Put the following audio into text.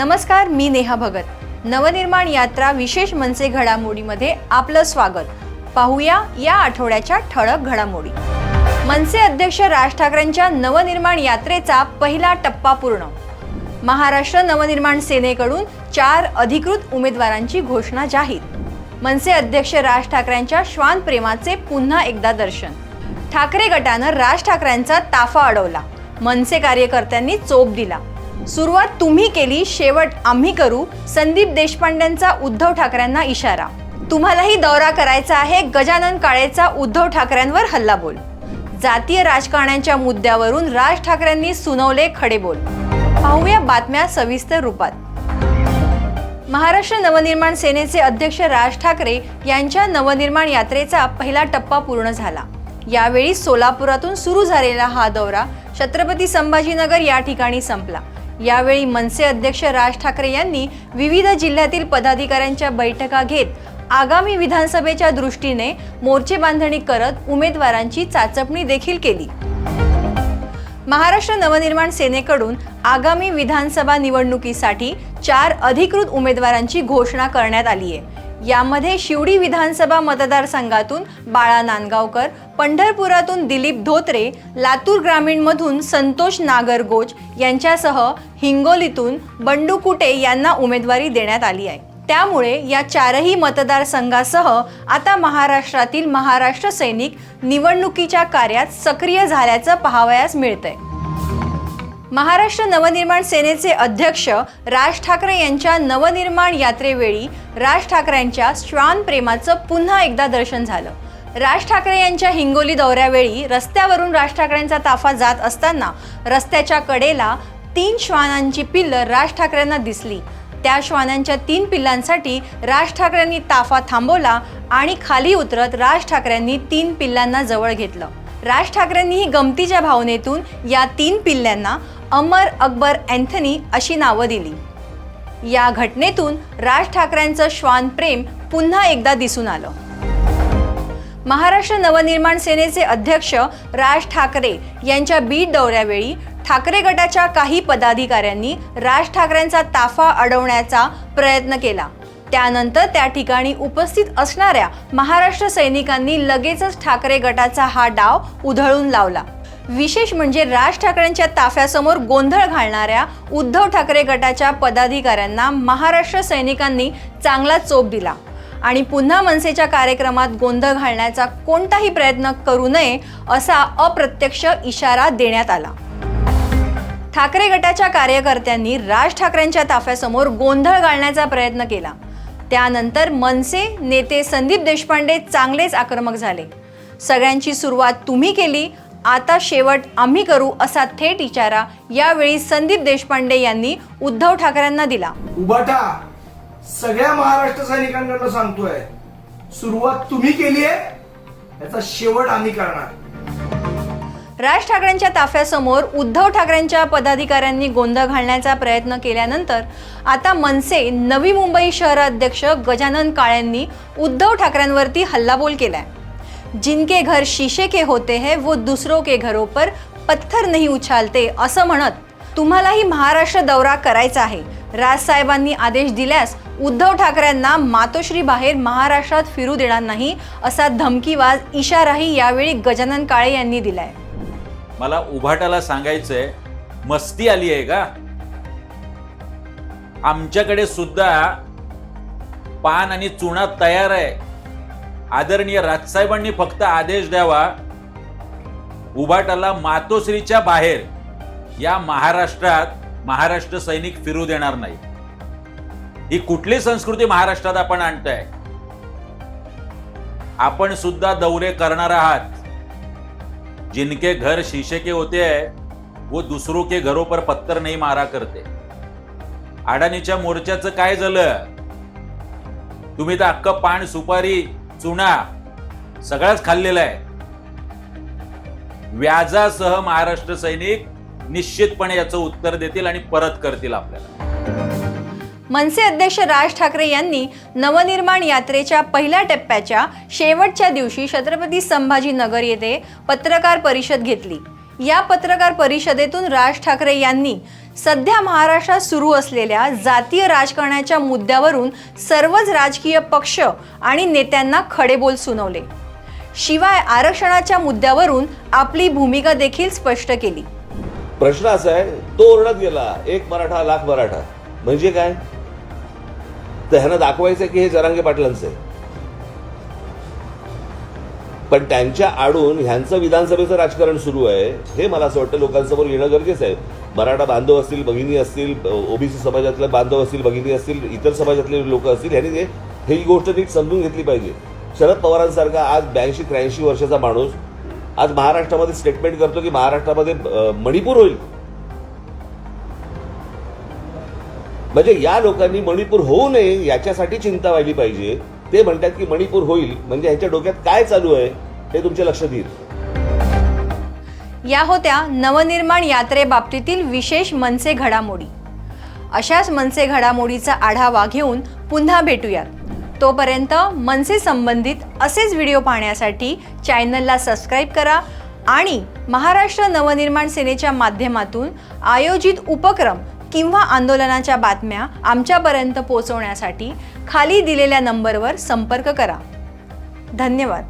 नमस्कार मी नेहा भगत. नवनिर्माण यात्रा विशेष मनसे घडामोडीमध्ये आपलं स्वागत. पाहूया या आठवड्याच्या ठळक घडामोडी. मनसे अध्यक्ष राज ठाकरेंच्या नवनिर्माण यात्रेचा पहिला टप्पा पूर्ण. महाराष्ट्र नवनिर्माण सेनेकडून चार अधिकृत उमेदवारांची घोषणा जाहीर. मनसे अध्यक्ष राज ठाकरेंच्या श्वान प्रेमाचे पुन्हा एकदा दर्शन. ठाकरे गटानं राज ठाकरेंचा ताफा अडवला. मनसे कार्यकर्त्यांनी चोप दिला. सुरुवात तुम्ही केली शेवट आम्ही करू संदीप देशपांडेंचा उद्धव ठाकरेंना इशारा. तुम्हालाही दौरा करायचा आहे गजानन काळेचा उद्धव ठाकरेंवर हल्लाबोल. जातीय राजकारण्यांच्या मुद्द्यावरून राज ठाकरेंनी सुनावले खडे बोल पाहूया बातम्या सविस्तर रूपात. महाराष्ट्र नवनिर्माण सेनेचे अध्यक्ष राज ठाकरे यांच्या नवनिर्माण यात्रेचा पहिला टप्पा पूर्ण झाला. यावेळी सोलापुरातून सुरू झालेला हा दौरा छत्रपती संभाजीनगर या ठिकाणी संपला. यावेळी मनसे अध्यक्ष राज ठाकरे यांनी विविध जिल्ह्यातील पदाधिकाऱ्यांच्या बैठका घेत आगामी विधानसभेच्या दृष्टीने मोर्चे बांधणी करत उमेदवारांची चाचपणी देखील केली. महाराष्ट्र नवनिर्माण सेनेकडून आगामी विधानसभा निवडणुकीसाठी चार अधिकृत उमेदवारांची घोषणा करण्यात आली आहे यामध्ये शिवडी विधानसभा मतदारसंघातून बाळा नांदगावकर पंढरपुरातून दिलीप धोत्रे लातूर ग्रामीणमधून संतोष नागरगोज यांच्यासह हिंगोलीतून बंडू कुटे यांना उमेदवारी देण्यात आली आहे. त्यामुळे या चारही मतदारसंघासह आता महाराष्ट्रातील महाराष्ट्र सैनिक निवडणुकीच्या कार्यात सक्रिय झाल्याचं पाहावयास मिळतंय. महाराष्ट्र नवनिर्माण सेनेचे अध्यक्ष राज ठाकरे यांच्या नवनिर्माण यात्रेवेळी राज ठाकरेंच्या श्वान प्रेमाचं पुन्हा एकदा दर्शन झालं. राज ठाकरे यांच्या हिंगोली दौऱ्यावेळी रस्त्यावरून राज ठाकरेंचा ताफा जात असताना रस्त्याच्या कडेला तीन श्वानांची पिल्लं राज ठाकरेंना दिसली. त्या श्वानांच्या तीन पिल्लांसाठी राज ठाकरेंनी ताफा थांबवला आणि खाली उतरत राज ठाकरेंनी तीन पिल्लांना जवळ घेतलं. राज ठाकरेंनीही गमतीच्या भावनेतून या तीन पिल्ल्यांना अमर अकबर अँथनी अशी नावं दिली. या घटनेतून राज ठाकरेंचं श्वान प्रेम पुन्हा एकदा दिसून आलं. महाराष्ट्र नवनिर्माण सेनेचे अध्यक्ष राज ठाकरे यांच्या बीड दौऱ्यावेळी ठाकरे गटाच्या काही पदाधिकाऱ्यांनी राज ठाकरेंचा ताफा अडवण्याचा प्रयत्न केला. त्यानंतर त्या ठिकाणी उपस्थित असणाऱ्या महाराष्ट्र सैनिकांनी लगेचच ठाकरे गटाचा हा डाव उधळून लावला. विशेष म्हणजे राज ठाकरेंच्या ताफ्यासमोर गोंधळ घालणाऱ्या उद्धव ठाकरे गटाच्या पदाधिकाऱ्यांना महाराष्ट्र सैनिकांनी चांगला चोप दिला. आणि पुन्हा मनसेच्या कार्यक्रमात गोंधळ घालण्याचा कोणताही प्रयत्न करू नये असा अप्रत्यक्ष इशारा देण्यात आला. ठाकरे गटाच्या कार्यकर्त्यांनी राज ठाकरेंच्या ताफ्यासमोर गोंधळ घालण्याचा प्रयत्न केला. त्यानंतर मनसे नेते संदीप देशपांडे चांगलेच आक्रमक झाले. सगळ्यांची सुरुवात तुम्ही केली आता शेवट आम्ही करू असा थेट इशारा यावेळी संदीप देशपांडे यांनी उद्धव ठाकरेंना दिला. उभाटा सगळ्या महाराष्ट्र सैनिकांकडनं सांगतोय. सुरुवात तुम्ही केली आहे याचा शेवट आम्ही करणार. राज ठाकरेंच्या ताफ्यासमोर उद्धव ठाकरेंच्या पदाधिकाऱ्यांनी गोंधळ घालण्याचा प्रयत्न केल्यानंतर आता मनसे नवी मुंबई शहर अध्यक्ष गजानन काळेंनी उद्धव ठाकरेंवरती हल्लाबोल केलाय. जिनके घर शीशे के होते हैं वो दुसरों के घरों पर पत्थर नहीं उछालते असं म्हणत तुम्हालाही महाराष्ट्र दौरा करायचा आहे. राजसाहेबांनी आदेश दिल्यास उद्धव ठाकरेंना मातोश्री बाहेर महाराष्ट्रात फिरू देणार नाही असा धमकीवाज इशाराही यावेळी गजानन काळे यांनी दिलाय. मला उभाटाला सांगायचंय मस्ती आली आहे का? आमच्याकडे सुद्धा पान आणि चुना तयार आहे. आदरणीय राजसाहेबांनी फक्त आदेश द्यावा उभाटाला मातोश्रीच्या बाहेर या महाराष्ट्रात महाराष्ट्र सैनिक फिरू देणार नाही. ही कुठली संस्कृती महाराष्ट्रात आपण आणताय? आपण सुद्धा दौरे करणार आहात. जिनके घर शीशे के होते हैं वो दुसरो के घरों पर पत्थर नाही मारा करते. अडाणीच्या मोर्चाचं काय झालं? तुम्ही तर अख्ख पान सुपारी चुना सगळाच खाल्लेला आहे. व्याजासह महाराष्ट्र सैनिक निश्चितपणे याचं उत्तर देतील आणि परत करतील आपल्याला. मनसे अध्यक्ष राज ठाकरे यांनी नवनिर्माण यात्रेच्या पहिल्या टप्प्याच्या शेवटच्या दिवशी छत्रपती संभाजीनगर येथे पत्रकार परिषद घेतली. या पत्रकार परिषदेतून राज ठाकरे यांनी सध्या महाराष्ट्रात सुरू असलेल्या जातीय राजकारणाच्या मुद्द्यावरून सर्वच राजकीय पक्ष आणि नेत्यांना खडेबोल सुनावले. शिवाय आरक्षणाच्या मुद्द्यावरून आपली भूमिका देखील स्पष्ट केली. प्रश्न असा आहे तो ओरडत गेला एक मराठा लाख मराठा. म्हणजे काय? तर ह्यांना दाखवायचं की हे जरांगे पाटलांचं आहे. पण त्यांच्या आडून ह्यांचं विधानसभेचं राजकारण सुरू आहे हे मला असं वाटतं लोकांसमोर येणं गरजेचं आहे. मराठा बांधव असतील भगिनी असतील ओबीसी समाजातले बांधव असतील भगिनी असतील इतर समाजातले लोक असतील ह्यांनी हे ही गोष्ट नीट समजून घेतली पाहिजे. शरद पवारांसारखा आज ब्याऐंशी त्र्याऐंशी वर्षाचा माणूस आज महाराष्ट्रामध्ये स्टेटमेंट करतो की महाराष्ट्रामध्ये मणिपूर होईल. म्हणजे या लोकांनी मणिपूर होऊ नये याच्यासाठी चिंता व्हायली पाहिजे. ते म्हणतात की मणिपूर होईल म्हणजे ह्याच्या डोक्यात काय चालू आहे हे तुमच्या लक्षात येईल. या होत्या नवनिर्माण यात्रेबाबतीतील विशेष मनसे घडामोडी. अशाच मनसे घडामोडीचा आढावा घेऊन पुन्हा भेटूयात. तोपर्यंत मनसे संबंधित असेच व्हिडिओ पाहण्यासाठी चॅनलला सबस्क्राईब करा आणि महाराष्ट्र नवनिर्माण सेनेच्या माध्यमातून आयोजित उपक्रम किंवा आंदोलनाच्या बातम्या आमच्यापर्यंत पोहोचवण्यासाठी खाली दिलेल्या नंबरवर संपर्क करा. धन्यवाद.